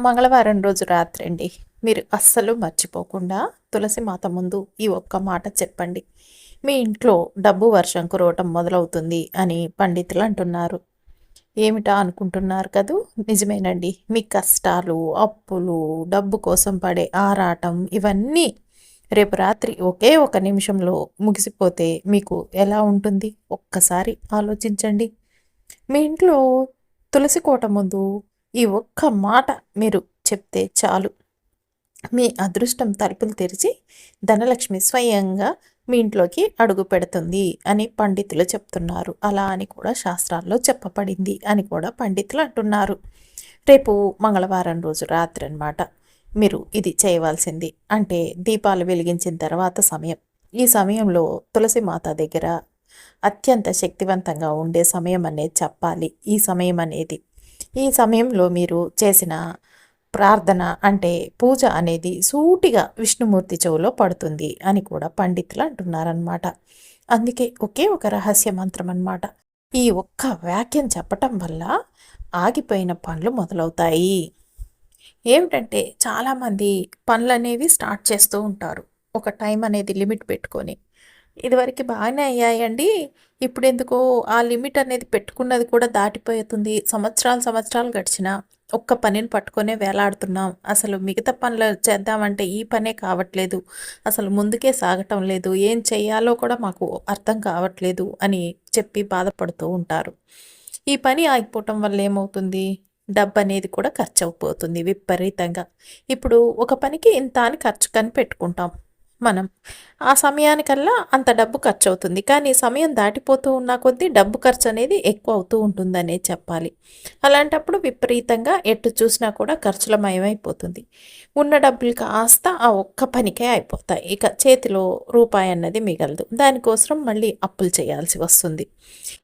మంగళవారం రోజు రాత్రి అండి మీరు అస్సలు మర్చిపోకుండా తులసి మాత ముందు ఈ ఒక్క మాట చెప్పండి. మీ ఇంట్లో డబ్బు వర్షం కురవటం మొదలవుతుంది అని పండితులు అంటున్నారు. ఏమిటా అనుకుంటున్నారు కదూ? నిజమేనండి. మీ కష్టాలు అప్పులు డబ్బు కోసం పడే ఆరాటం ఇవన్నీ రేపు రాత్రి ఒకే ఒక నిమిషంలో ముగిసిపోతే మీకు ఎలా ఉంటుంది? ఒక్కసారి ఆలోచించండి. మీ ఇంట్లో తులసి కోట ముందు ఈ ఒక్క మాట మీరు చెప్తే చాలు. మీ అదృష్టం తలుపులు తెరిచి ధనలక్ష్మి స్వయంగా మీ ఇంట్లోకి అడుగు పెడుతుంది అని పండితులు చెప్తున్నారు. అలా అని కూడా శాస్త్రాల్లో చెప్పబడింది అని కూడా పండితులు అంటున్నారు. రేపు మంగళవారం రోజు రాత్రి అనమాట మీరు ఇది చేయవలసింది అంటే దీపాలు వెలిగించిన తర్వాత సమయం. ఈ సమయంలో తులసి మాత దగ్గర అత్యంత శక్తివంతంగా ఉండే సమయం అనేది చెప్పాలి. ఈ సమయం అనేది ఈ సమయంలో మీరు చేసిన ప్రార్థన అంటే పూజ అనేది సూటిగా విష్ణుమూర్తి చెవులో పడుతుంది అని కూడా పండితులు అంటున్నారనమాట అందుకే ఒకే ఒక రహస్య మంత్రం అనమాట ఈ ఒక్క వాక్యం చెప్పటం వల్ల ఆగిపోయిన పనులు మొదలవుతాయి. ఏమిటంటే చాలామంది పనులు అనేవి స్టార్ట్ చేస్తూ ఉంటారు. ఒక టైం అనేది లిమిట్ పెట్టుకొని. ఇదివరకు బాగానే అయ్యాయండి. ఇప్పుడు ఎందుకో ఆ లిమిట్ అనేది పెట్టుకున్నది కూడా దాటిపోతుంది. సంవత్సరాలు సంవత్సరాలు గడిచిన ఒక్క పనిని పట్టుకొనే వేలాడుతున్నాం. అసలు మిగతా పనులు చేద్దామంటే ఈ పనే కావట్లేదు. అసలు ముందుకే సాగటం లేదు. ఏం చెయ్యాలో కూడా మాకు అర్థం కావట్లేదు అని చెప్పి బాధపడుతూ ఉంటారు. ఈ పని ఆగిపోవటం వల్ల ఏమవుతుంది? డబ్బు అనేది కూడా ఖర్చు అయిపోతుంది విపరీతంగా. ఇప్పుడు ఒక పనికి ఇంత అని ఖర్చు కని పెట్టుకుంటాం. మనం. ఆ సమయానికల్లా అంత డబ్బు ఖర్చు అవుతుంది కానీ సమయం దాటిపోతూ ఉన్న కొద్దీ డబ్బు ఖర్చు అనేది ఎక్కువ అవుతూ ఉంటుందనే చెప్పాలి. అలాంటప్పుడు విపరీతంగా ఎటు చూసినా కూడా ఖర్చుల మయమైపోతుంది. ఉన్న డబ్బులు కాస్త ఆ ఒక్క పనికే అయిపోతాయి. ఇక చేతిలో రూపాయి అన్నది మిగలదు. దానికోసం మళ్ళీ అప్పులు చేయాల్సి వస్తుంది.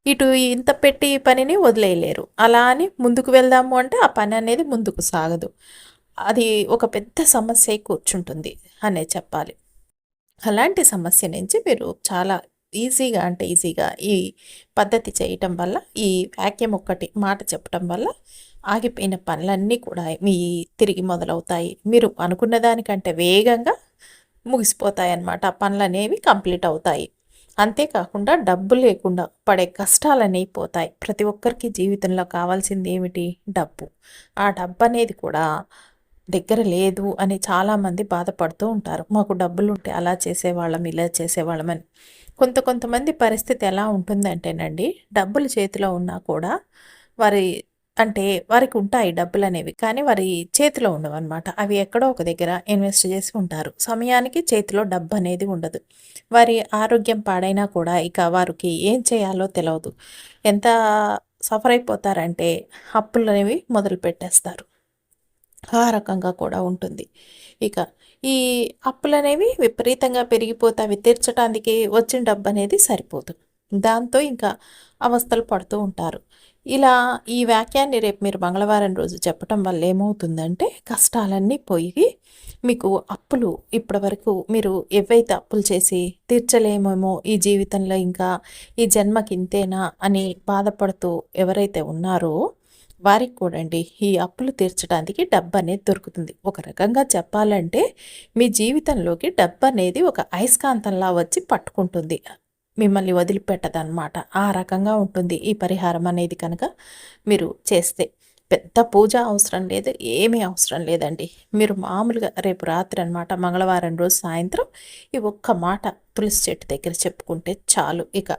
ఇటు ఇంత పెట్టి పనిని వదిలేయలేరు. అలా అని ముందుకు వెళ్దాము అంటే ఆ పని అనేది ముందుకు సాగదు. అది ఒక పెద్ద సమస్య కూర్చుంటుంది అనే చెప్పాలి. అలాంటి సమస్య నుంచి మీరు చాలా ఈజీగా అంటే ఈజీగా ఈ పద్ధతి చేయటం వల్ల ఈ వాక్యం ఒక్కటి మాట చెప్పటం వల్ల ఆగిపోయిన పనులన్నీ కూడా మీ తిరిగి మొదలవుతాయి. మీరు అనుకున్న దానికంటే వేగంగా ముగిసిపోతాయి అన్నమాట ఆ పనులు అనేవి కంప్లీట్ అవుతాయి. అంతేకాకుండా డబ్బు లేకుండా పడే కష్టాలు అనేవి పోతాయి. ప్రతి ఒక్కరికి జీవితంలో కావాల్సింది ఏమిటి? డబ్బు. ఆ డబ్బు అనేది కూడా దగ్గర లేదు అని చాలామంది బాధపడుతూ ఉంటారు. మాకు డబ్బులు ఉంటే అలా చేసేవాళ్ళం ఇలా చేసేవాళ్ళమని కొంత కొంతమంది పరిస్థితి ఎలా ఉంటుందంటేనండి డబ్బులు చేతిలో ఉన్నా కూడా వారి అంటే వారికి ఉంటాయి డబ్బులు అనేవి కానీ వారి చేతిలో ఉండవు అనమాట అవి ఎక్కడో ఒక దగ్గర ఇన్వెస్ట్ చేసి ఉంటారు. సమయానికి చేతిలో డబ్బు అనేది ఉండదు. వారి ఆరోగ్యం పాడైనా కూడా ఇక వారికి ఏం చేయాలో తెలియదు ఎంత సఫర్ అయిపోతారంటే అప్పులు అనేవి మొదలు పెట్టేస్తారు ఆ రకంగా కూడా ఉంటుంది. ఇక ఈ అప్పులు అనేవి విపరీతంగా పెరిగిపోతే అవి తీర్చడానికి వచ్చిన డబ్బు అనేది సరిపోదు. దాంతో ఇంకా అవస్థలు పడుతూ ఉంటారు. ఇలా ఈ వాక్యాన్ని రేపు మీరు మంగళవారం రోజు చెప్పటం వల్ల ఏమవుతుందంటే కష్టాలన్నీ పోయి మీకు అప్పులు ఇప్పటి వరకు మీరు ఏవైతే అప్పులు చేసి తీర్చలేమేమో ఈ జీవితంలో ఇంకా ఈ జన్మకి ఇంతేనా అని బాధపడుతూ ఎవరైతే ఉన్నారో వారికి కూడా అండి ఈ అప్పులు తీర్చడానికి డబ్బు అనేది దొరుకుతుంది. ఒక రకంగా చెప్పాలంటే మీ జీవితంలోకి డబ్బు అనేది ఒక అయస్కాంతంలా వచ్చి పట్టుకుంటుంది. మిమ్మల్ని వదిలిపెట్టదన్నమాట. ఆ రకంగా ఉంటుంది ఈ పరిహారం అనేది కనుక మీరు చేస్తే. పెద్ద పూజ అవసరం లేదు ఏమీ అవసరం లేదండి. మీరు మామూలుగా రేపు రాత్రి అనమాట మంగళవారం రోజు సాయంత్రం ఈ ఒక్క మాట తులసి చెట్టు దగ్గర చెప్పుకుంటే చాలు. ఇక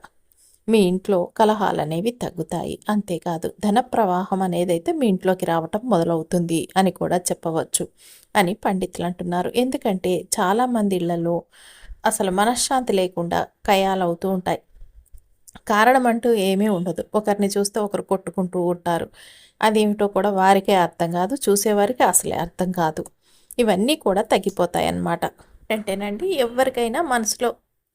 మీ ఇంట్లో కలహాలు అనేవి తగ్గుతాయి. అంతేకాదు ధన ప్రవాహం అనేది అయితే మీ ఇంట్లోకి రావటం మొదలవుతుంది అని కూడా చెప్పవచ్చు అని పండితులు అంటున్నారు. ఎందుకంటే చాలామంది ఇళ్ళలో అసలు మనశ్శాంతి లేకుండా కయాలవుతూ ఉంటాయి. కారణం అంటూ ఏమీ ఉండదు. ఒకరిని చూస్తే ఒకరు కొట్టుకుంటూ ఉంటారు. అదేమిటో కూడా వారికే అర్థం కాదు చూసేవారికి అసలే అర్థం కాదు. ఇవన్నీ కూడా తగ్గిపోతాయి అన్నమాట అంటేనండి ఎవరికైనా మనసులో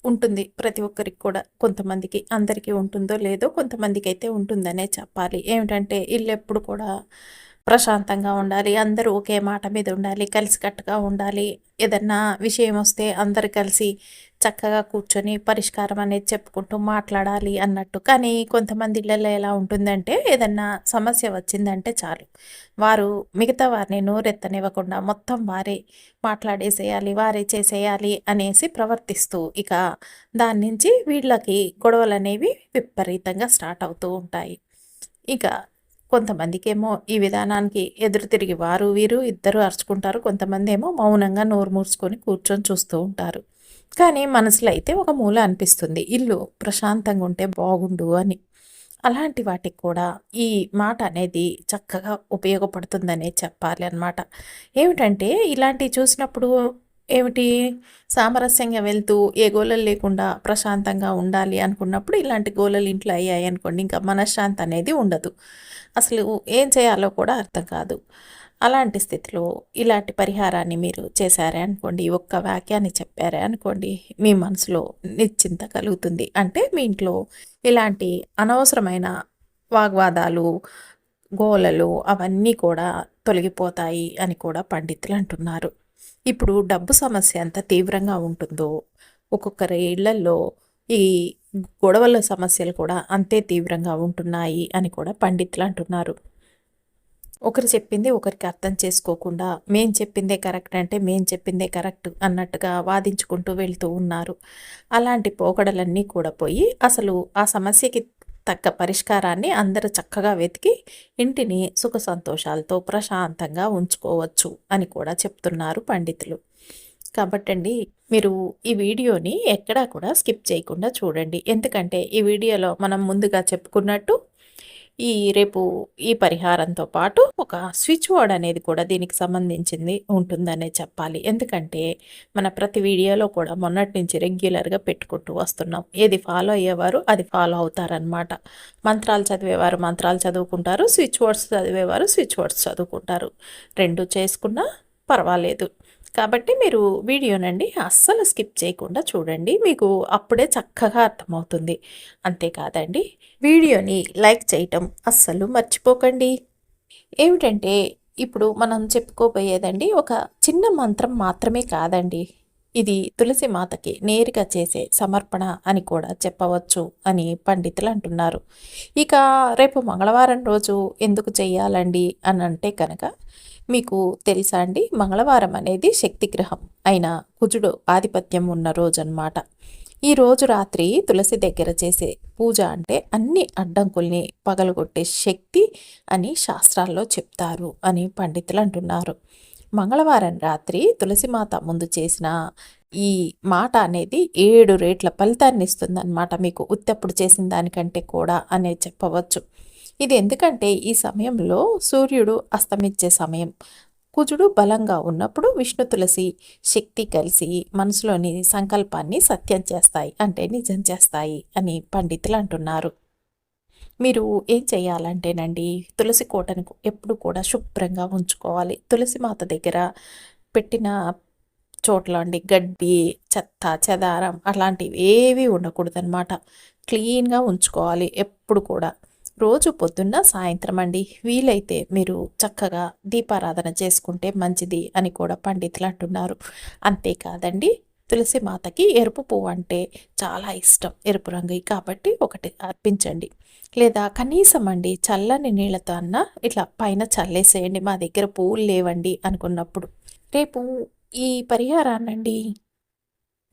ఉంటుంది ప్రతి ఒక్కరికి కూడా. కొంతమందికి అందరికీ ఉంటుందో లేదో కొంతమందికి అయితే ఉంటుందనే చెప్పాలి. ఏమిటంటే ఇల్లు ఎప్పుడు కూడా ప్రశాంతంగా ఉండాలి. అందరూ ఒకే మాట మీద ఉండాలి. కలిసికట్టుగా ఉండాలి. ఏదన్నా విషయం వస్తే అందరు కలిసి చక్కగా కూర్చొని పరిష్కారం అనేది చెప్పుకుంటూ మాట్లాడాలి అన్నట్టు. కానీ కొంతమంది ఇళ్ళల్లో ఎలా ఉంటుందంటే ఏదన్నా సమస్య వచ్చిందంటే చాలు. వారు మిగతా వారిని నోరెత్తనివ్వకుండా మొత్తం వారే మాట్లాడేసేయాలి వారే చేసేయాలి అనేసి ప్రవర్తిస్తూ ఇక దాని నుంచి వీళ్ళకి గొడవలు అనేవి విపరీతంగా స్టార్ట్ అవుతూ ఉంటాయి. ఇక కొంతమందికేమో ఈ విధానానికి ఎదురు తిరిగి వారు వీరు ఇద్దరు అరుచుకుంటారు. కొంతమంది ఏమో మౌనంగా నోరు మూర్చుకొని కూర్చొని చూస్తూ ఉంటారు. కానీ మనసులో అయితే ఒక మూల అనిపిస్తుంది. ఇల్లు ప్రశాంతంగా ఉంటే బాగుండు అని. అలాంటి వాటికి కూడా ఈ మాట అనేది చక్కగా ఉపయోగపడుతుందనే చెప్పాలి అనమాట ఏమిటంటే ఇలాంటివి చూసినప్పుడు ఏమిటి? సామరస్యంగా వెళ్తూ ఏ గోళలు లేకుండా ప్రశాంతంగా ఉండాలి అనుకున్నప్పుడు ఇలాంటి గోళలు ఇంట్లో అయ్యాయి అనుకోండి ఇంకా మనశ్శాంతి అనేది ఉండదు. అసలు ఏం చేయాలో కూడా అర్థం కాదు. అలాంటి స్థితిలో ఇలాంటి పరిహారాన్ని మీరు చేశారే అనుకోండి ఒక్క వాక్యాన్ని చెప్పారే అనుకోండి మీ మనసులో నిశ్చింత కలుగుతుంది. అంటే మీ ఇంట్లో ఇలాంటి అనవసరమైన వాగ్వాదాలు గోలలు అవన్నీ కూడా తొలగిపోతాయి అని కూడా పండితులు అంటున్నారు. ఇప్పుడు డబ్బు సమస్య ఎంత తీవ్రంగా ఉంటుందో ఒక్కొక్కరి ఇళ్ళలో ఈ గొడవల సమస్యలు కూడా అంతే తీవ్రంగా ఉంటున్నాయి అని కూడా పండితులు అంటున్నారు. ఒకరు చెప్పింది ఒకరికి అర్థం చేసుకోకుండా మేం చెప్పిందే కరెక్ట్ అంటే మేం చెప్పిందే కరెక్ట్ అన్నట్టుగా వాదించుకుంటూ వెళ్తూ ఉన్నారు. అలాంటి పోకడలన్నీ కూడా పోయి అసలు ఆ సమస్యకి తగ్గ పరిష్కారాన్ని అందరూ చక్కగా వెతికి ఇంటిని సుఖ సంతోషాలతో ప్రశాంతంగా ఉంచుకోవచ్చు అని కూడా చెప్తున్నారు పండితులు. కాబట్టండి మీరు ఈ వీడియోని ఎక్కడా కూడా స్కిప్ చేయకుండా చూడండి. ఎందుకంటే ఈ వీడియోలో మనం ముందుగా చెప్పుకున్నట్టు ఈ రేపు ఈ పరిహారంతో పాటు ఒక స్విచ్ బోర్డ్ అనేది కూడా దీనికి సంబంధించింది ఉంటుందనే చెప్పాలి. ఎందుకంటే మన ప్రతి వీడియోలో కూడా మొన్నటి నుంచి రెగ్యులర్గా పెట్టుకుంటూ వస్తున్నాం. ఏది ఫాలో అయ్యేవారు అది ఫాలో అవుతారనమాట మంత్రాలు చదివేవారు మంత్రాలు చదువుకుంటారు స్విచ్ బోర్డ్స్ చదివేవారు స్విచ్ బోర్డ్స్ చదువుకుంటారు. రెండు చేసుకున్నా పర్వాలేదు. కాబట్టి మీరు వీడియోనండి అస్సలు స్కిప్ చేయకుండా చూడండి. మీకు అప్పుడే చక్కగా అర్థమవుతుంది. అంతేకాదండి వీడియోని లైక్ చేయటం అస్సలు మర్చిపోకండి. ఏమిటంటే ఇప్పుడు మనం చెప్పుకోబోయేదండి ఒక చిన్న మంత్రం మాత్రమే కాదండి. ఇది తులసి మాతకి నేరుగా చేసే సమర్పణ అని కూడా చెప్పవచ్చు అని పండితులు అంటున్నారు. ఇక రేపు మంగళవారం రోజు ఎందుకు చేయాలండి అని అంటే కనుక మీకు తెలుసా అండి? మంగళవారం అనేది శక్తి గ్రహం అయిన కుజుడు ఆధిపత్యం ఉన్న రోజు అన్నమాట ఈ రోజు రాత్రి తులసి దగ్గర చేసే పూజ అంటే అన్ని అడ్డంకుల్ని పగలగొట్టే శక్తి అని శాస్త్రాల్లో చెప్తారు అని పండితులు అంటున్నారు. మంగళవారం రాత్రి తులసిమాత ముందు చేసిన ఈ మాట అనేది ఏడు రేట్ల ఫలితాన్ని ఇస్తుందన్నమాట. మీకు ఉత్తప్పుడు చేసిన దానికంటే కూడా అనే చెప్పవచ్చు. ఇది ఎందుకంటే ఈ సమయంలో సూర్యుడు అస్తమించే సమయం. కుజుడు బలంగా ఉన్నప్పుడు విష్ణు తులసి శక్తి కలిసి మనసులోని సంకల్పాన్ని సత్యం చేస్తాయి అంటే నిజం చేస్తాయి అని పండితులు అంటున్నారు. మీరు ఏం చేయాలంటేనండి తులసి కోటను ఎప్పుడు కూడా శుభ్రంగా ఉంచుకోవాలి. తులసి మాత దగ్గర పెట్టిన చోట్ల అండి గడ్డి చెత్త చెదారం అలాంటివి ఏవి ఉండకూడదు అనమాట క్లీన్గా ఉంచుకోవాలి ఎప్పుడు కూడా. రోజు పొద్దున్న సాయంత్రం అండి. వీలైతే మీరు చక్కగా దీపారాధన చేసుకుంటే మంచిది అని కూడా పండితులు అంటున్నారు. అంతేకాదండి తులసి మాతకి ఎరుపు పువ్వు అంటే చాలా ఇష్టం. ఎరుపు రంగు కాబట్టి ఒకటి అర్పించండి. లేదా కనీసం అండి చల్లని నీళ్ళతో అన్న ఇట్లా పైన చల్లేసేయండి. మా దగ్గర పువ్వులు లేవండి అనుకున్నప్పుడు. రేపు ఈ పరిహారాన్నండి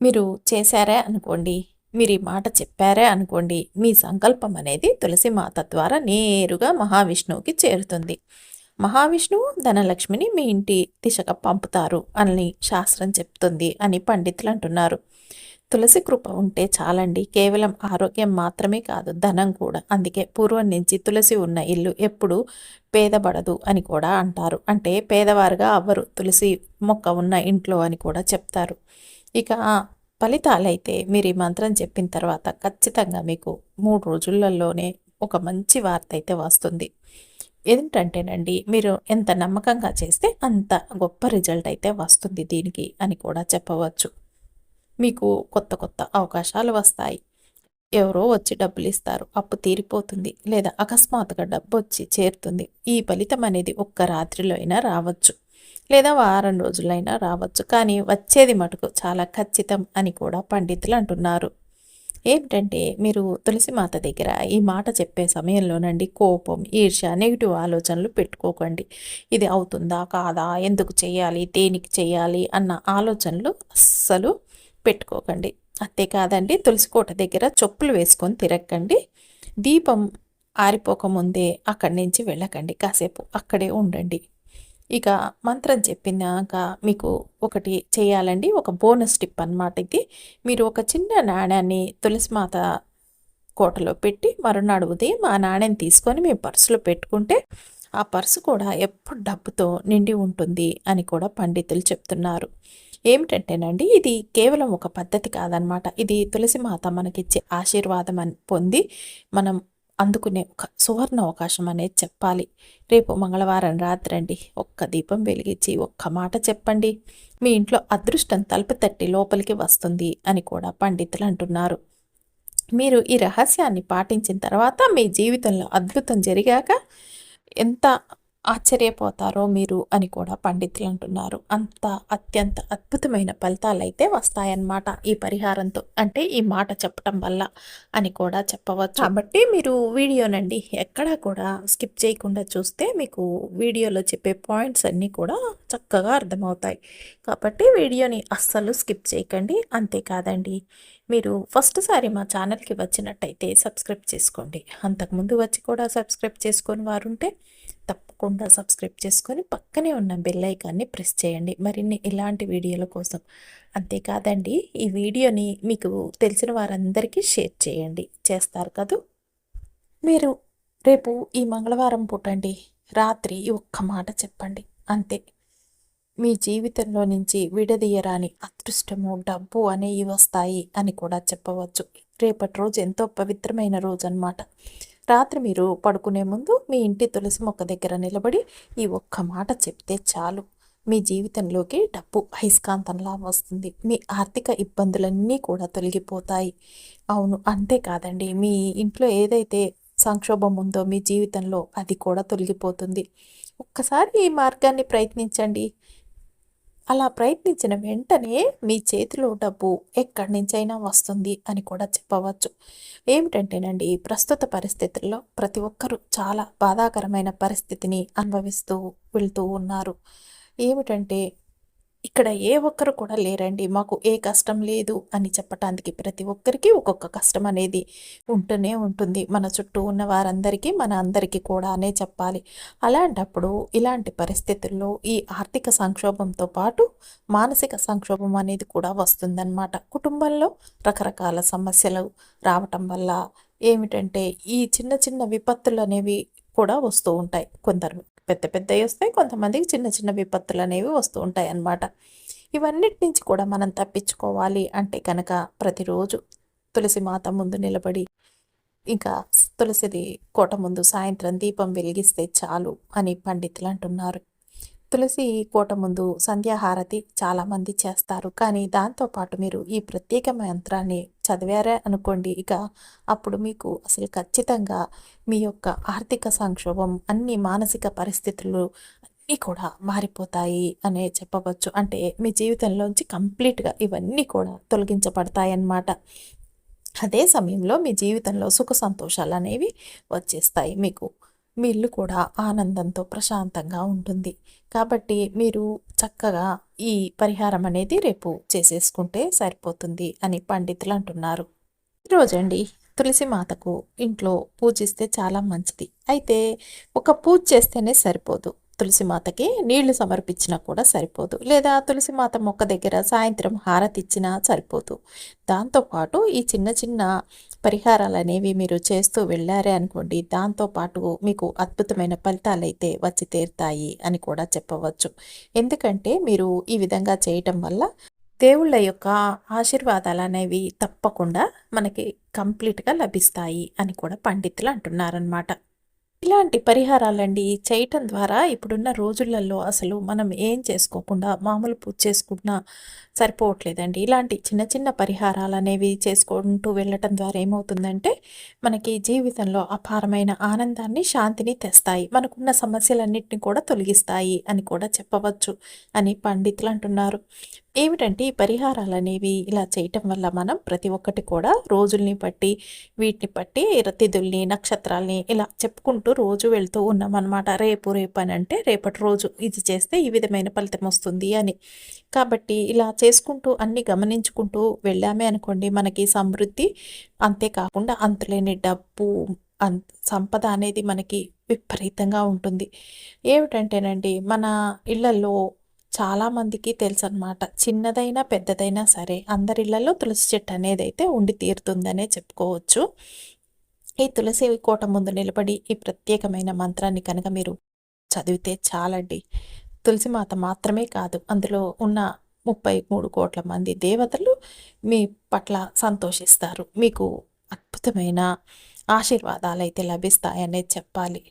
మీరు చేశారే అనుకోండి మీరు ఈ మాట చెప్పారే అనుకోండి మీ సంకల్పం అనేది తులసి మాత ద్వారా నేరుగా మహావిష్ణువుకి చేరుతుంది. మహావిష్ణువు ధనలక్ష్మిని మీ ఇంటి దిశగా పంపుతారు అని శాస్త్రం చెప్తుంది అని పండితులు అంటున్నారు. తులసి కృప ఉంటే చాలండి కేవలం ఆరోగ్యం మాత్రమే కాదు ధనం కూడా. అందుకే పూర్వం నుంచి తులసి ఉన్న ఇల్లు ఎప్పుడు పేదబడదు అని కూడా అంటారు. అంటే పేదవారుగా అవ్వరు తులసి మొక్క ఉన్న ఇంట్లో అని కూడా చెప్తారు. ఇక ఫలితాలైతే మీరు ఈ మంత్రం చెప్పిన తర్వాత ఖచ్చితంగా మీకు మూడు రోజులలోనే ఒక మంచి వార్త అయితే వస్తుంది. ఏంటంటేనండి మీరు ఎంత నమ్మకంగా చేస్తే అంత గొప్ప రిజల్ట్ అయితే వస్తుంది దీనికి అని కూడా చెప్పవచ్చు. మీకు కొత్త కొత్త అవకాశాలు వస్తాయి. ఎవరో వచ్చి డబ్బులు ఇస్తారు అప్పు తీరిపోతుంది లేదా అకస్మాత్తుగా డబ్బు వచ్చి చేరుతుంది. ఈ ఫలితం అనేది ఒక్క రాత్రిలో అయినా రావచ్చు. లేదా వారం రోజులైనా రావచ్చు. కానీ వచ్చేది మటుకు చాలా ఖచ్చితం అని కూడా పండితులు అంటున్నారు. ఏమిటంటే మీరు తులసి మాత దగ్గర ఈ మాట చెప్పే సమయంలోనండి కోపం ఈర్ష్య నెగిటివ్ ఆలోచనలు పెట్టుకోకండి. ఇది అవుతుందా కాదా? ఎందుకు చేయాలి? దేనికి చేయాలి? అన్న ఆలోచనలు అస్సలు పెట్టుకోకండి. అంతేకాదండి తులసి కోట దగ్గర చెప్పులు వేసుకొని తిరగకండి దీపం ఆరిపోకముందే అక్కడి నుంచి వెళ్ళకండి. కాసేపు అక్కడే ఉండండి. ఇక మంత్రం చెప్పినాక మీకు ఒకటి చేయాలండి. ఒక బోనస్ టిప్ అనమాట ఇది. మీరు ఒక చిన్న నాణ్యాన్ని తులసిమాత కోటలో పెట్టి మరునాడు ఉదయం ఆ నాణ్యం తీసుకొని మీ పర్సులో పెట్టుకుంటే ఆ పర్సు కూడా ఎప్పుడు డబ్బుతో నిండి ఉంటుంది అని కూడా పండితులు చెప్తున్నారు. ఏమిటంటేనండి ఇది కేవలం ఒక పద్ధతి కాదనమాట ఇది తులసి మాత మనకిచ్చే ఆశీర్వాదం అని పొంది మనం అందుకునే ఒక సువర్ణ అవకాశం అనేది చెప్పాలి. రేపు మంగళవారం రాత్రండి. ఒక్క దీపం వెలిగించి ఒక్క మాట చెప్పండి. మీ ఇంట్లో అదృష్టం తలుపు తట్టి లోపలికి వస్తుంది అని కూడా పండితులు అంటున్నారు. మీరు ఈ రహస్యాన్ని పాటించిన తర్వాత మీ జీవితంలో అద్భుతం జరిగాక ఎంత ఆశ్చర్యపోతారో మీరు అని కూడా పండితులు అంటున్నారు. అంత అత్యంత అద్భుతమైన ఫలితాలు అయితే వస్తాయన్నమాట ఈ పరిహారంతో. అంటే ఈ మాట చెప్పటం వల్ల అని కూడా చెప్పవచ్చు. కాబట్టి మీరు వీడియోనండి ఎక్కడా కూడా స్కిప్ చేయకుండా చూస్తే మీకు వీడియోలో చెప్పే పాయింట్స్ అన్నీ కూడా చక్కగా అర్థమవుతాయి. కాబట్టి వీడియోని అస్సలు స్కిప్ చేయకండి. అంతేకాదండి. మీరు ఫస్ట్ సారి మా ఛానల్కి వచ్చినట్టయితే సబ్స్క్రైబ్ చేసుకోండి. అంతకుముందు వచ్చి కూడా సబ్స్క్రైబ్ చేసుకొని వారుంటే తప్పకుండా సబ్స్క్రైబ్ చేసుకొని పక్కనే ఉన్న బెల్ ఐకాన్ని ప్రెస్ చేయండి. మరిన్ని ఇలాంటి వీడియోల కోసం. అంతేకాదండి ఈ వీడియోని మీకు తెలిసిన వారందరికీ షేర్ చేయండి. చేస్తారు కదూ? మీరు రేపు ఈ మంగళవారం పూటండి. రాత్రి ఒక్క మాట చెప్పండి. అంతే. మీ జీవితంలో నుంచి విడదీయరాని అదృష్టము డబ్బు అనేవి వస్తాయి అని కూడా చెప్పవచ్చు. రేపటి రోజు ఎంతో పవిత్రమైన రోజు అనమాట రాత్రి మీరు పడుకునే ముందు మీ ఇంటి తులసి మొక్క దగ్గర నిలబడి ఈ ఒక్క మాట చెప్తే చాలు. మీ జీవితంలోకి డబ్బు అయస్కాంతంలా వస్తుంది. మీ ఆర్థిక ఇబ్బందులన్నీ కూడా తొలగిపోతాయి. అవును అంతేకాదండి మీ ఇంట్లో ఏదైతే సంక్షోభం ఉందో మీ జీవితంలో అది కూడా తొలగిపోతుంది. ఒక్కసారి ఈ మార్గాన్ని ప్రయత్నించండి. అలా ప్రయత్నించిన వెంటనే మీ చేతిలో డబ్బు ఎక్కడి నుంచైనా వస్తుంది అని కూడా చెప్పవచ్చు. ఏమిటంటేనండి ప్రస్తుత పరిస్థితుల్లో ప్రతి ఒక్కరూ చాలా బాధాకరమైన పరిస్థితిని అనుభవిస్తూ వెళ్తూ ఉన్నారు. ఏమిటంటే ఇక్కడ ఏ ఒక్కరు కూడా లేరండి. మాకు ఏ కష్టం లేదు అని చెప్పటానికి ప్రతి ఒక్కరికి ఒక్కొక్క కష్టం అనేది ఉంటూనే ఉంటుంది. మన చుట్టూ ఉన్న వారందరికీ మన అందరికీ కూడా అనే చెప్పాలి. అలాంటప్పుడు ఇలాంటి పరిస్థితుల్లో ఈ ఆర్థిక సంక్షోభంతో పాటు మానసిక సంక్షోభం అనేది కూడా వస్తుందన్నమాట. కుటుంబంలో రకరకాల సమస్యలు రావటం వల్ల ఏమిటంటే ఈ చిన్న చిన్న విపత్తులు అనేవి కూడా వస్తూ ఉంటాయి కొందరు. పెద్ద పెద్దవి వస్తాయి. కొంతమందికి చిన్న చిన్న విపత్తులు అనేవి వస్తూ ఉంటాయి అన్నమాట. ఇవన్నిటి నుంచి కూడా మనం తప్పించుకోవాలి అంటే కనుక ప్రతిరోజు తులసి మాత ముందు నిలబడి ఇంకా తులసిది కోట ముందు సాయంత్రం దీపం వెలిగిస్తే చాలు అని పండితులు అంటున్నారు. తులసి కోట ముందు సంధ్యాహారతి చాలామంది చేస్తారు. కానీ దాంతోపాటు మీరు ఈ ప్రత్యేక మంత్రాన్ని చదివారే అనుకోండి. ఇక అప్పుడు మీకు అసలు ఖచ్చితంగా మీ యొక్క ఆర్థిక సంక్షోభం అన్ని మానసిక పరిస్థితులు అన్నీ కూడా మారిపోతాయి అనే చెప్పవచ్చు. అంటే మీ జీవితంలోంచి కంప్లీట్గా ఇవన్నీ కూడా తొలగించబడతాయి అన్నమాట అదే సమయంలో మీ జీవితంలో సుఖ సంతోషాలు అనేవి వచ్చేస్తాయి మీకు. మీ ఇల్లు కూడా ఆనందంతో ప్రశాంతంగా ఉంటుంది. కాబట్టి మీరు చక్కగా ఈ పరిహారం అనేది రేపు చేసేసుకుంటే సరిపోతుంది అని పండితులు అంటున్నారు. ఈరోజండి తులసి మాతకు ఇంట్లో పూజిస్తే చాలా మంచిది. అయితే ఒక పూజ చేస్తేనే సరిపోదు. తులసి మాతకి నీళ్ళు సమర్పించినా కూడా సరిపోదు. లేదా తులసి మాత మొక్క దగ్గర సాయంత్రం హారతి ఇచ్చినా సరిపోదు. దాంతోపాటు ఈ చిన్న చిన్న పరిహారాలు అనేవి మీరు చేస్తూ వెళ్ళారే అనుకోండి దాంతోపాటు మీకు అద్భుతమైన ఫలితాలు అయితే వచ్చి తీరుతాయి అని కూడా చెప్పవచ్చు. ఎందుకంటే మీరు ఈ విధంగా చేయటం వల్ల దేవుళ్ళ యొక్క ఆశీర్వాదాలు అనేవి తప్పకుండా మనకి కంప్లీట్గా లభిస్తాయి అని కూడా పండితులు అంటున్నారనమాట ఇలాంటి పరిహారాలండి చేయటం ద్వారా ఇప్పుడున్న రోజులలో అసలు మనం ఏం చేసుకోకుండా మామూలు పూజ చేసుకున్నా సరిపోవట్లేదండి. ఇలాంటి చిన్న చిన్న పరిహారాలు అనేవి చేసుకుంటూ వెళ్ళటం ద్వారా ఏమవుతుందంటే మనకి జీవితంలో అపారమైన ఆనందాన్ని శాంతిని తెస్తాయి. మనకున్న సమస్యలన్నింటినీ కూడా తొలగిస్తాయి అని కూడా చెప్పవచ్చు అని పండితులు అంటున్నారు. ఏమిటంటే ఈ పరిహారాలు అనేవి ఇలా చేయటం వల్ల మనం ప్రతి ఒక్కటి కూడా రోజుల్ని బట్టి వీటిని బట్టి తిథుల్ని నక్షత్రాల్ని ఇలా చెప్పుకుంటూ రోజు వెళ్తూ ఉన్నాం అనమాట రేపు రేపు అని అంటే రేపటి రోజు ఇది చేస్తే ఈ విధమైన ఫలితం వస్తుంది అని. కాబట్టి ఇలా చేసుకుంటూ అన్ని గమనించుకుంటూ వెళ్ళామే అనుకోండి మనకి సమృద్ధి. అంతేకాకుండా అంతులేని డబ్బు అం సంపద అనేది మనకి విపరీతంగా ఉంటుంది. ఏమిటంటేనండి మన ఇళ్ళలో చాలామందికి తెలుసు అనమాట చిన్నదైనా పెద్దదైనా సరే అందరిళ్ళలో తులసి చెట్టు అనేది అయితే ఉండి తీరుతుందనే చెప్పుకోవచ్చు. ఈ తులసి కోట ముందు నిలబడి ఈ ప్రత్యేకమైన మంత్రాన్ని కనుక మీరు చదివితే చాలండి. తులసి మాత మాత్రమే కాదు అందులో ఉన్న ముప్పై మూడు కోట్ల మంది దేవతలు మీ పట్ల సంతోషిస్తారు. మీకు అద్భుతమైన ఆశీర్వాదాలు అయితే లభిస్తాయనే చెప్పాలి.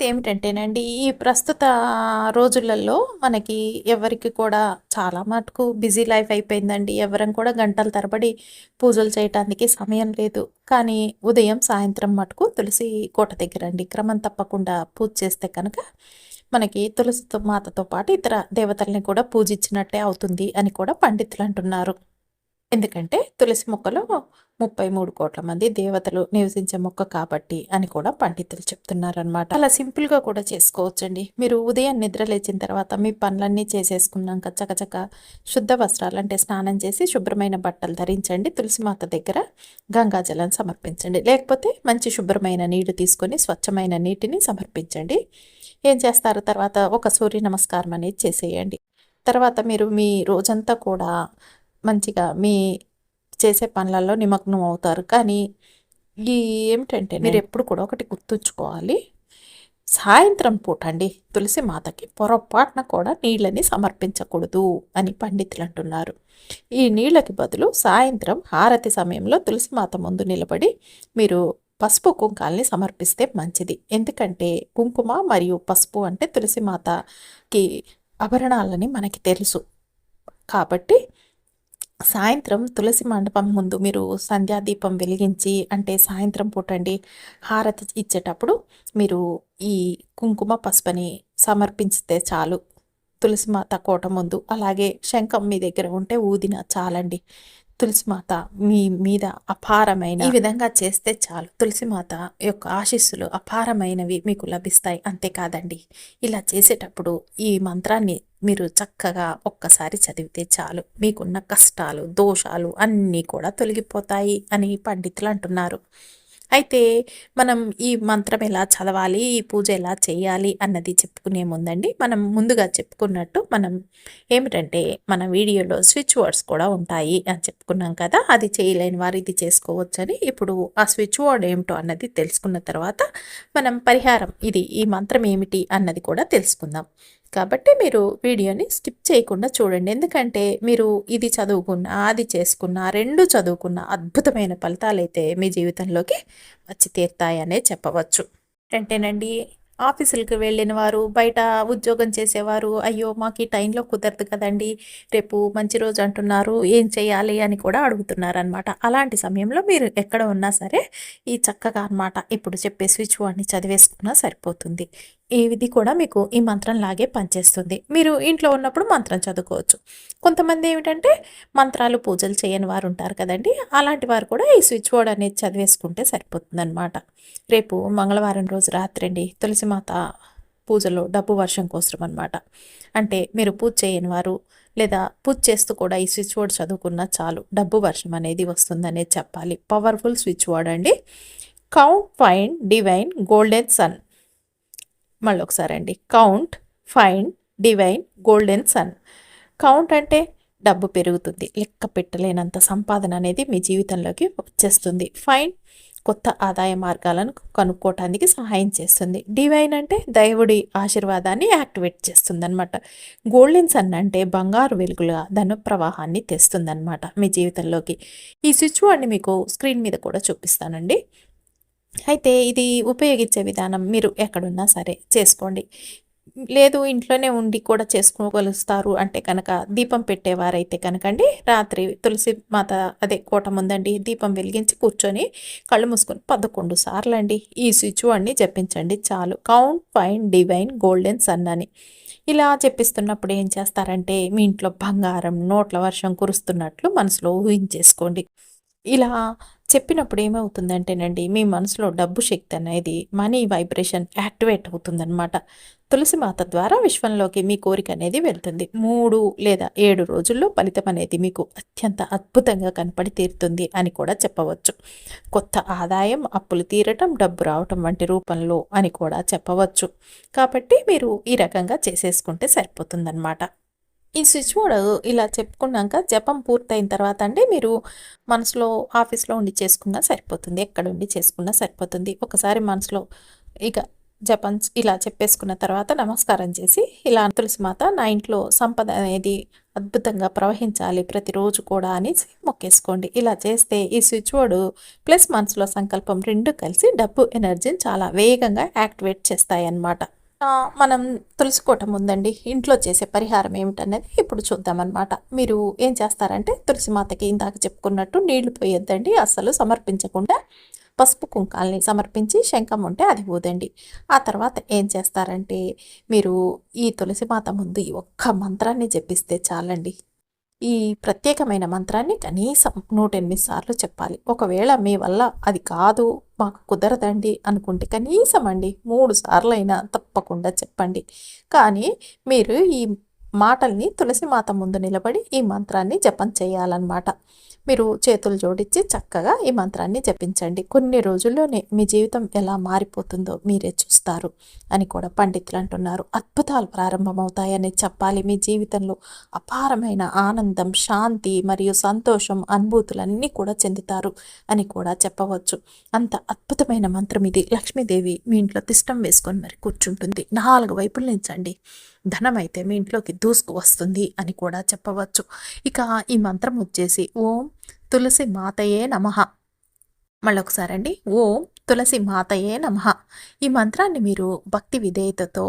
ఏమిటంటేనండి ఈ ప్రస్తుత రోజులలో మనకి ఎవరికి కూడా చాలా మటుకు బిజీ లైఫ్ అయిపోయిందండి. ఎవరం కూడా గంటల తరబడి పూజలు చేయటానికి సమయం లేదు. కానీ ఉదయం సాయంత్రం మటుకు తులసి కోట దగ్గర అండి క్రమం తప్పకుండా పూజ చేస్తే కనుక మనకి తులసి మాతతో పాటు ఇతర దేవతల్ని కూడా పూజించినట్టే అవుతుంది అని కూడా పండితులు అంటున్నారు. ఎందుకంటే తులసి మొక్కలో ముప్పై మూడు కోట్ల మంది దేవతలు నివసించే మొక్క కాబట్టి అని కూడా పండితులు చెప్తున్నారనమాట అలా సింపుల్గా కూడా చేసుకోవచ్చండి. మీరు ఉదయం నిద్ర లేచిన తర్వాత మీ పనులన్నీ చేసేసుకున్నాక చకచక శుద్ధ వస్త్రాలు అంటే స్నానం చేసి శుభ్రమైన బట్టలు ధరించండి. తులసి మాత దగ్గర గంగాజలం సమర్పించండి. లేకపోతే మంచి శుభ్రమైన నీరు తీసుకొని స్వచ్ఛమైన నీటిని సమర్పించండి. ఏం చేస్తారు? తర్వాత ఒక సూర్య నమస్కారం అనేది చేసేయండి. తర్వాత మీరు మీ రోజంతా కూడా మంచిగా మీ చేసే పనులలో నిమగ్నం అవుతారు. కానీ ఈ ఏమిటంటే మీరు ఎప్పుడు కూడా ఒకటి గుర్తుంచుకోవాలి. సాయంత్రం పూట అండి తులసి మాతకి పొరపాటున కూడా నీళ్ళని సమర్పించకూడదు అని పండితులు అంటున్నారు. ఈ నీళ్ళకి బదులు సాయంత్రం హారతి సమయంలో తులసి మాత ముందు నిలబడి మీరు పసుపు కుంకాల్ని సమర్పిస్తే మంచిది. ఎందుకంటే కుంకుమ మరియు పసుపు అంటే తులసి మాతకి ఆభరణాలని మనకి తెలుసు. కాబట్టి సాయంత్రం తులసి మండపం ముందు మీరు సంధ్యాదీపం వెలిగించి అంటే సాయంత్రం పూటండి హారతి ఇచ్చేటప్పుడు మీరు ఈ కుంకుమ పసుపని సమర్పించితే చాలు. తులసి మాత కోట ముందు. అలాగే శంఖం మీ దగ్గర ఉంటే ఊదిన చాలండి. తులసిమాత మీ మీద అపారమైన ఈ విధంగా చేస్తే చాలు. తులసిమాత యొక్క ఆశీస్సులు అపారమైనవి మీకు లభిస్తాయి. అంతేకాదండి ఇలా చేసేటప్పుడు ఈ మంత్రాన్ని మీరు చక్కగా ఒక్కసారి చదివితే చాలు. మీకున్న కష్టాలు దోషాలు అన్నీ కూడా తొలగిపోతాయి అని పండితులు అంటున్నారు. అయితే మనం ఈ మంత్రం ఎలా చదవాలి ఈ పూజ ఎలా చేయాలి అన్నది చెప్పుకునే ముందండి. మనం ముందుగా చెప్పుకున్నట్టు మనం ఏమిటంటే మన వీడియోలో స్విచ్ వర్డ్స్ కూడా ఉంటాయి అని చెప్పుకున్నాం కదా అది చేయలేని వారు ఇది చేసుకోవచ్చని. ఇప్పుడు ఆ స్విచ్ వర్డ్ ఏమిటో అన్నది తెలుసుకున్న తర్వాత మనం పరిహారం ఇది ఈ మంత్రం ఏమిటి అన్నది కూడా తెలుసుకుందాం. కాబట్టి మీరు వీడియోని స్కిప్ చేయకుండా చూడండి. ఎందుకంటే మీరు ఇది చదువుకున్న అది చేసుకున్న రెండు చదువుకున్న అద్భుతమైన ఫలితాలు అయితే మీ జీవితంలోకి వచ్చి తీరుతాయనే చెప్పవచ్చు. అంటేనండి ఆఫీసులకు వెళ్ళిన వారు బయట ఉద్యోగం చేసేవారు అయ్యో మాకు ఈ టైంలో కుదరదు కదండి రేపు మంచి రోజు అంటున్నారు ఏం చేయాలి అని కూడా అడుగుతున్నారు అనమాట అలాంటి సమయంలో మీరు ఎక్కడ ఉన్నా సరే ఈ చక్కగా అనమాట ఇప్పుడు చెప్పే స్విచ్ వాడిని చదివేసుకున్నా సరిపోతుంది. ఇది కూడా మీకు ఈ మంత్రం లాగే పనిచేస్తుంది. మీరు ఇంట్లో ఉన్నప్పుడు మంత్రం చదువుకోవచ్చు. కొంతమంది ఏమిటంటే మంత్రాలు పూజలు చేయని వారు ఉంటారు కదండి. అలాంటి వారు కూడా ఈ స్విచ్ బోర్డ్ అనేది చదివేసుకుంటే సరిపోతుందన్నమాట. రేపు మంగళవారం రోజు రాత్రి అండి తులసిమాత పూజలో డబ్బు వర్షం కోసం అనమాట అంటే మీరు పూజ చేయని వారు లేదా పూజ చేస్తూ కూడా ఈ స్విచ్ బోర్డ్ చదువుకున్న చాలు డబ్బు వర్షం అనేది వస్తుందనేది చెప్పాలి. పవర్ఫుల్ స్విచ్ బోర్డ్ అండి. Count fine divine golden sun మళ్ళీ ఒకసారి అండి count fine divine golden sun count అంటే డబ్బు పెరుగుతుంది. లెక్క పెట్టలేనంత సంపాదన అనేది మీ జీవితంలోకి వచ్చేస్తుంది. ఫైన్ కొత్త ఆదాయ మార్గాలను కనుక్కోవటానికి సహాయం చేస్తుంది. డివైన్ అంటే దైవుడి ఆశీర్వాదాన్ని యాక్టివేట్ చేస్తుంది అనమాట గోల్డెన్ సన్ అంటే బంగారు వెలుగులుగా ధను ప్రవాహాన్ని తెస్తుంది మీ జీవితంలోకి. ఈ స్విచ్ బోర్డ్ని మీకు స్క్రీన్ మీద కూడా చూపిస్తానండి. అయితే ఇది ఉపయోగించే విధానం మీరు ఎక్కడున్నా సరే చేసుకోండి. లేదు ఇంట్లోనే ఉండి కూడా చేసుకోగలుస్తారు అంటే కనుక దీపం పెట్టేవారైతే కనుకండి రాత్రి తులసి మాత అదే కోట ముందండి దీపం వెలిగించి కూర్చొని కళ్ళు మూసుకొని పదకొండు సార్లు అండి ఈ స్విచ్ అన్ని జపించండి చాలు. Count fine divine golden sun అని. ఇలా చెప్పిస్తున్నప్పుడు ఏం చేస్తారంటే మీ ఇంట్లో బంగారం నోట్ల వర్షం కురుస్తున్నట్లు మనసులో ఊహించేసుకోండి. ఇలా చెప్పినప్పుడు ఏమవుతుందంటేనండి మీ మనసులో డబ్బు శక్తి అనేది మనీ వైబ్రేషన్ యాక్టివేట్ అవుతుందన్నమాట. తులసి మాత ద్వారా విశ్వంలోకి మీ కోరిక అనేది వెళ్తుంది. మూడు లేదా ఏడు రోజుల్లో ఫలితం అనేది మీకు అత్యంత అద్భుతంగా కనపడి తీరుతుంది అని కూడా చెప్పవచ్చు. కొత్త ఆదాయం అప్పులు తీరటం డబ్బు రావటం వంటి రూపంలో అని కూడా చెప్పవచ్చు. కాబట్టి మీరు ఈ రకంగా చేసేసుకుంటే సరిపోతుందన్నమాట. ఈ స్విచ్ బోర్డ్ ఇలా చెప్పుకున్నాక జపం పూర్తయిన తర్వాత అండి మీరు మనసులో ఆఫీస్లో ఉండి చేసుకున్నా సరిపోతుంది ఎక్కడ ఉండి చేసుకున్నా సరిపోతుంది. ఒకసారి మనసులో ఇక జపం ఇలా చెప్పేసుకున్న తర్వాత నమస్కారం చేసి ఇలా తులసి మాత నా ఇంట్లో సంపద అనేది అద్భుతంగా ప్రవహించాలి ప్రతిరోజు కూడా అని మొక్కేసుకోండి. ఇలా చేస్తే ఈ స్విచ్ బోర్డు ప్లస్ మనసులో సంకల్పం రెండు కలిసి డబ్బు ఎనర్జీని చాలా వేగంగా యాక్టివేట్ చేస్తాయి అన్నమాట మనం తులసికోటం ఉందండి. ఇంట్లో చేసే పరిహారం ఏమిటనేది ఇప్పుడు చూద్దామన్నమాట. మీరు ఏం చేస్తారంటే తులసి మాతకి ఇందాక చెప్పుకున్నట్టు నీళ్ళు పోయొద్దండి. అస్సలు సమర్పించకుండా పసుపు కుంకాలని సమర్పించి శంఖం ఉంటే అది ఊదండి ఆ తర్వాత ఏం చేస్తారంటే మీరు ఈ తులసి మాత ముందు ఈ ఒక్క మంత్రాన్ని జపిస్తే చాలండి. ఈ ప్రత్యేకమైన మంత్రాన్ని కనీసం నూట ఎనిమిది సార్లు చెప్పాలి. ఒకవేళ మీ వల్ల అది కాదు మాకు కుదరదండి అనుకుంటే కనీసం అండి మూడు సార్లు అయినా తప్పకుండా చెప్పండి. కానీ మీరు ఈ మాటల్ని తులసి మాత ముందు నిలబడి ఈ మంత్రాన్ని జపం చేయాలన్నమాట. మీరు చేతులు జోడించి చక్కగా ఈ మంత్రాన్ని జపించండి. కొన్ని రోజుల్లోనే మీ జీవితం ఎలా మారిపోతుందో మీరే చూస్తారు అని కూడా పండితులు అంటున్నారు. అద్భుతాలు ప్రారంభమవుతాయని చెప్పాలి. మీ జీవితంలో అపారమైన ఆనందం శాంతి మరియు సంతోషం అనుభూతులన్నీ కూడా చెందుతారు అని కూడా చెప్పవచ్చు. అంత అద్భుతమైన మంత్రం ఇది. లక్ష్మీదేవి మీ ఇంట్లో తిష్టం వేసుకొని మరి కూర్చుంటుంది. నాలుగు వైపుల నుంచండి ధనం అయితే మీ ఇంట్లోకి దూసుకు వస్తుంది అని కూడా చెప్పవచ్చు. ఇక ఈ మంత్రం వచ్చేసి ఓం తులసి మాతయే నమ. మళ్ళొకసారి అండి ఓం తులసి మాతయే నమ. ఈ మంత్రాన్ని మీరు భక్తి విధేయతతో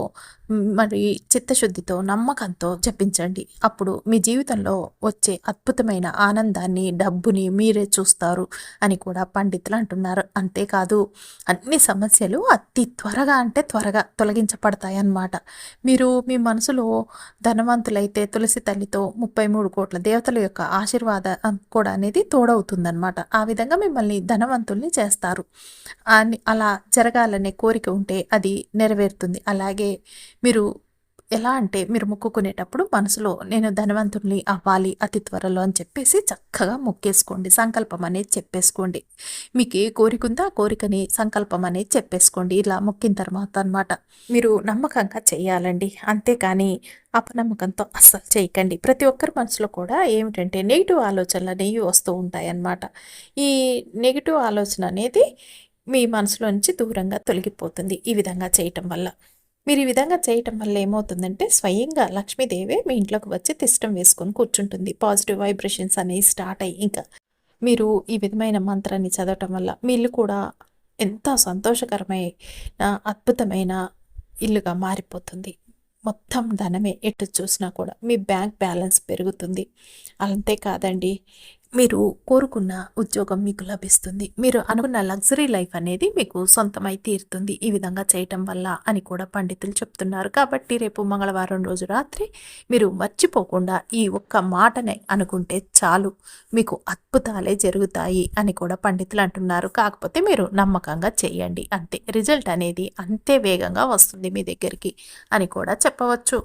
మరి చిత్తశుద్ధితో నమ్మకంతో జపించండి. అప్పుడు మీ జీవితంలో వచ్చే అద్భుతమైన ఆనందాన్ని డబ్బుని మీరే చూస్తారు అని కూడా పండితులు అంటున్నారు. అంతేకాదు అన్ని సమస్యలు అతి త్వరగా అంటే త్వరగా తొలగించబడతాయి అన్నమాట మీరు మీ మనసులో ధనవంతులైతే తులసి తల్లితో ముప్పై మూడు కోట్ల దేవతల యొక్క ఆశీర్వాదం కూడా అనేది తోడవుతుందన్నమాట. ఆ విధంగా మిమ్మల్ని ధనవంతుల్ని చేస్తారు. అలా జరగాలనే కోరిక ఉంటే అది నెరవేరుతుంది. అలాగే మీరు ఎలా అంటే మీరు మొక్కుకునేటప్పుడు మనసులో నేను ధనవంతుని అవ్వాలి అతి త్వరలో అని చెప్పేసి చక్కగా మొక్కేసుకోండి. సంకల్పం అనేది చెప్పేసుకోండి. మీకు ఏ కోరిక ఉందో ఆ కోరికని సంకల్పం అనేది చెప్పేసుకోండి. ఇలా మొక్కిన తర్వాత అనమాట మీరు నమ్మకంగా చేయాలండి. అంతేకాని అపనమ్మకంతో అస్సలు చేయకండి. ప్రతి ఒక్కరి మనసులో కూడా ఏమిటంటే నెగిటివ్ ఆలోచనలు అనేవి వస్తూ ఉంటాయి అన్నమాట ఈ నెగిటివ్ ఆలోచన అనేది మీ మనసులో నుంచి దూరంగా తొలగిపోతుంది ఈ విధంగా చేయటం వల్ల. మీరు ఈ విధంగా చేయటం వల్ల ఏమవుతుందంటే స్వయంగా లక్ష్మీదేవి మీ ఇంట్లోకి వచ్చి తిష్టం వేసుకొని కూర్చుంటుంది. పాజిటివ్ వైబ్రేషన్స్ అనేవి స్టార్ట్ అయ్యి ఇంకా మీరు ఈ విధమైన మంత్రాన్ని చదవటం వల్ల మీ ఇల్లు కూడా ఎంత సంతోషకరమైన అద్భుతమైన ఇల్లుగా మారిపోతుంది. మొత్తం ధనమే ఎటు చూసినా కూడా మీ బ్యాంక్ బ్యాలెన్స్ పెరుగుతుంది. అంతేకాదండి మీరు కోరుకున్న ఉద్యోగం మీకు లభిస్తుంది. మీరు అనుకున్న లగ్జరీ లైఫ్ అనేది మీకు సొంతమై తీరుతుంది. ఈ విధంగా చేయటం వల్ల అని కూడా పండితులు చెప్తున్నారు. కాబట్టి రేపు మంగళవారం రోజు రాత్రి మీరు మర్చిపోకుండా ఈ ఒక్క మాటనే అనుకుంటే చాలు. మీకు అద్భుతాలే జరుగుతాయి అని కూడా పండితులు అంటున్నారు. కాకపోతే మీరు నమ్మకంగా చేయండి. అంతే. రిజల్ట్ అనేది అంతే వేగంగా వస్తుంది మీ దగ్గరికి అని కూడా చెప్పవచ్చు.